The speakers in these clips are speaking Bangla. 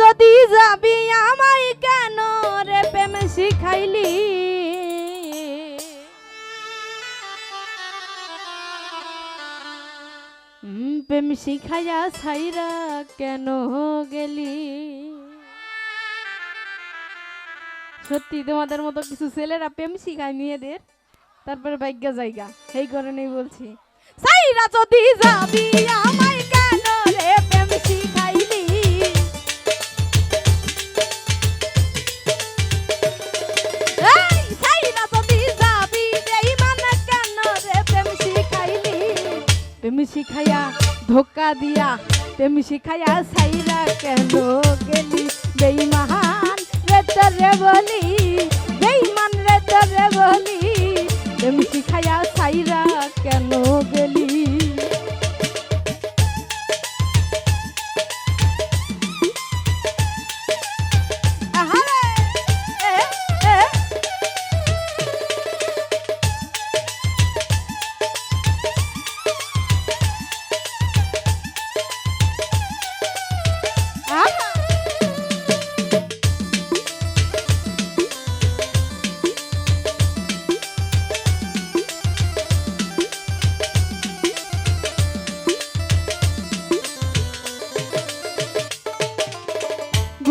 যদি যাবি আমায় কেন রে প্রেম শিখাইলি? প্রেম শিখাইয়া ছাইরা কেন গেলি? সত্যি তোমাদের মতো কিছু ছেলেরা প্রেম শিখায় মেয়েদের তারপরে ভাগ্য জায়গা সেই কারণেই বলছি। সাইরা যদি যাবি আমায় শিখাইয়া ধোকা দিয়া প্রেম শিখাইয়া সাইরা কেন গেলি? বেঈমান রে বলি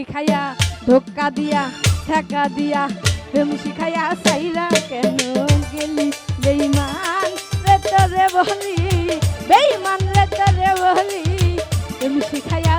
শিখাইয়া ধোকা দিয়া, ঠেকা দিয়া প্রেম শিখাইয়া সাইরা কেন গেলি? বেইমান রে তোরে বলি বেইমান রে তোরে বলি প্রেম শিখাইয়া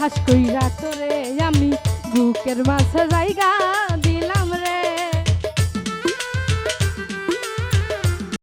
বিশ্বাস কইরা তোরে আমি বুকের মাঝে জায়গা